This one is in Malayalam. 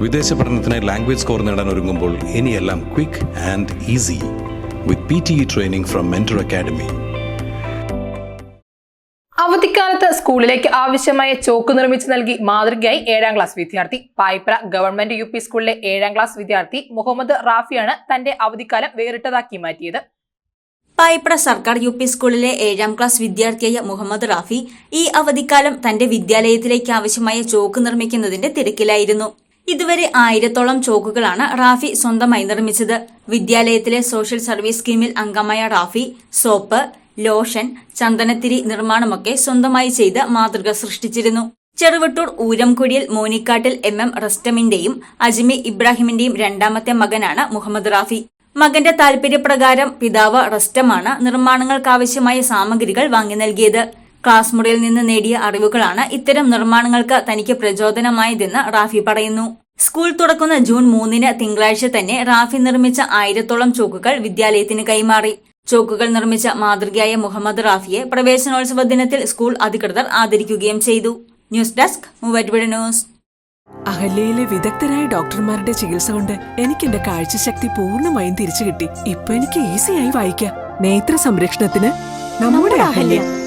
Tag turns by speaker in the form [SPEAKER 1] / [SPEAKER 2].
[SPEAKER 1] വിദേശ പഠനത്തിന് ലാംഗ്വേജ് സ്കോർ നേടാൻ ഒരുങ്ങുമ്പോൾ ഇനിയെല്ലാം quick and easy with P T E training from mentor academy
[SPEAKER 2] അവധിക്കാലത്ത് സ്കൂളിലേക്ക് ആവശ്യമായ ചോക്ക് നിർമ്മിച്ച് നൽകി മാതൃകയായി ഏഴാം ക്ലാസ് വിദ്യാർത്ഥി. പായ്പ്ര ഗവൺമെന്റ് യു പി സ്കൂളിലെ ഏഴാം ക്ലാസ് വിദ്യാർത്ഥി മുഹമ്മദ് റാഫിയാണ് തന്റെ അവധിക്കാലം വേറിട്ടതാക്കി മാറ്റിയത്.
[SPEAKER 3] പായ്പ്ര സർക്കാർ യു പി സ്കൂളിലെ ഏഴാം ക്ലാസ് വിദ്യാർത്ഥിയായ മുഹമ്മദ് റാഫി ഈ അവധിക്കാലം തന്റെ വിദ്യാലയത്തിലേക്ക് ആവശ്യമായ ചോക്ക് നിർമ്മിക്കുന്നതിന്റെ തിരക്കിലായിരുന്നു. ഇതുവരെ ആയിരത്തോളം ചോക്കുകളാണ് റാഫി സ്വന്തമായി നിർമ്മിച്ചത്. വിദ്യാലയത്തിലെ സോഷ്യൽ സർവീസ് സ്കീമിൽ അംഗമായ റാഫി സോപ്പ് ലോഷൻ ചന്ദനത്തിരി നിർമ്മാണമൊക്കെ സ്വന്തമായി ചെയ്ത് മാതൃക സൃഷ്ടിച്ചിരുന്നു. ചെറുവട്ടൂർ ഊരംകുഴിയിൽ മോനിക്കാട്ടിൽ എം എം റസ്റ്റമിന്റെയും അജ്മി ഇബ്രാഹിമിന്റെയും രണ്ടാമത്തെ മകനാണ് മുഹമ്മദ് റാഫി. മകന്റെ താൽപര്യപ്രകാരം പിതാവ് റസ്റ്റമാണ് നിർമ്മാണങ്ങൾക്കാവശ്യമായ സാമഗ്രികൾ വാങ്ങി നൽകിയത്. ക്ലാസ് മുറിയിൽ നിന്ന് നേടിയ അറിവുകളാണ് ഇത്തരം നിർമ്മാണങ്ങൾക്ക് തനിക്ക് പ്രചോദനമായതെന്ന് റാഫി പറയുന്നു. സ്കൂൾ തുറക്കുന്ന ജൂൺ മൂന്നിന് തിങ്കളാഴ്ച തന്നെ റാഫി നിർമ്മിച്ച ആയിരത്തോളം ചോക്കുകൾ വിദ്യാലയത്തിന് കൈമാറി. ചോക്കുകൾ നിർമ്മിച്ച മാതൃകയായ മുഹമ്മദ് റാഫിയെ പ്രവേശനോത്സവ ദിനത്തിൽ സ്കൂൾ അധികൃതർ ആദരിക്കുകയും ചെയ്തു. News desk Muvattupuzha news.
[SPEAKER 4] അഹല്യയിലെ വിദഗ്ധരായ ഡോക്ടർമാരുടെ ചികിത്സ കൊണ്ട് എനിക്ക് എന്റെ കാഴ്ചശക്തി പൂർണമായും തിരിച്ചു കിട്ടി. ഇപ്പൊ എനിക്ക് ഈസിയായി വായിക്കാം. നേത്ര സംരക്ഷണത്തിന് നമ്മുടെ Ahalya.